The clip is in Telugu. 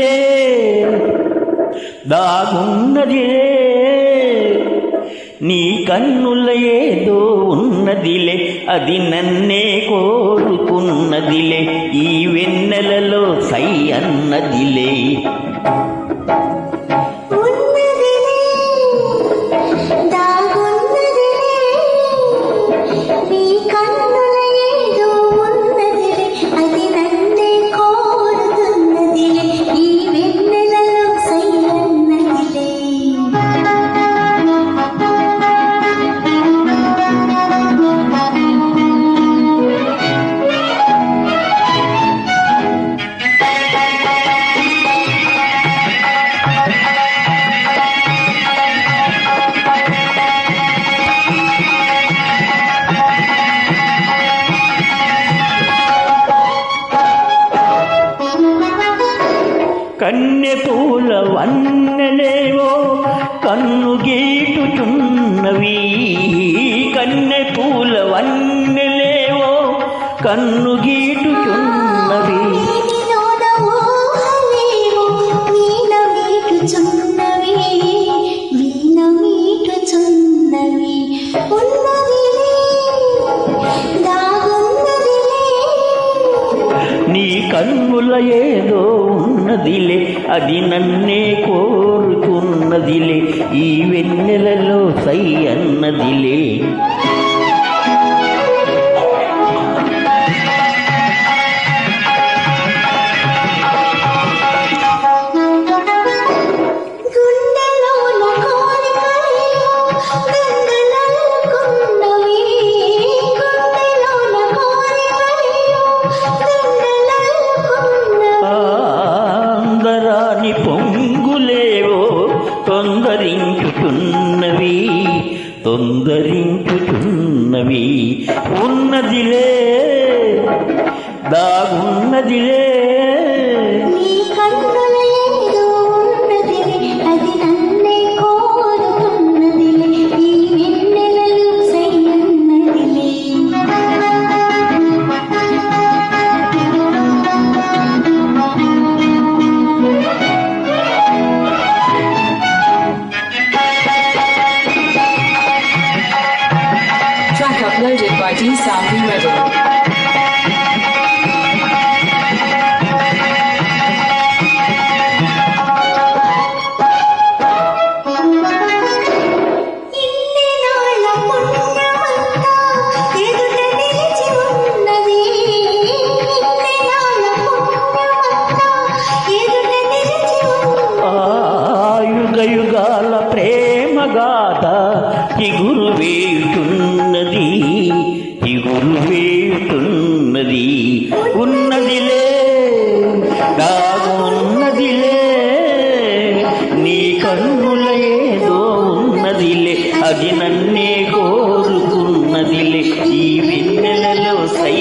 దాగున్నదిలే దాగున్నదిలే నీ కన్నుల ఏదో ఉన్నదిలే అది నన్నే కోరుకున్నదిలే ఈ వెన్నెలలో సై అన్నదిలే. కన్నె పూల వన్నెలేవో కన్ను గీటుచున్నవి. కన్నె పూల వన్నెలేవో కన్ను గీటుచున్నవి. కన్నుల ఏదో ఉన్నదిలే అది నన్నే కోరుతున్నదిలే ఈ వెన్నెలలో సై అన్నదిలే. తొందరించుతున్నవి ఉన్నదిలే దాగున్నదిలే. యుగాల ప్రేమ గాథ ఈ వేటున్నది ఉరిమేతున్నది ఉన్నదిలే దాగున్నదిలే నీ కన్నుల ఏదో ఉన్నదిలే అది నన్నే కోరుతున్నదిలే ఈ వెన్నెలలో సై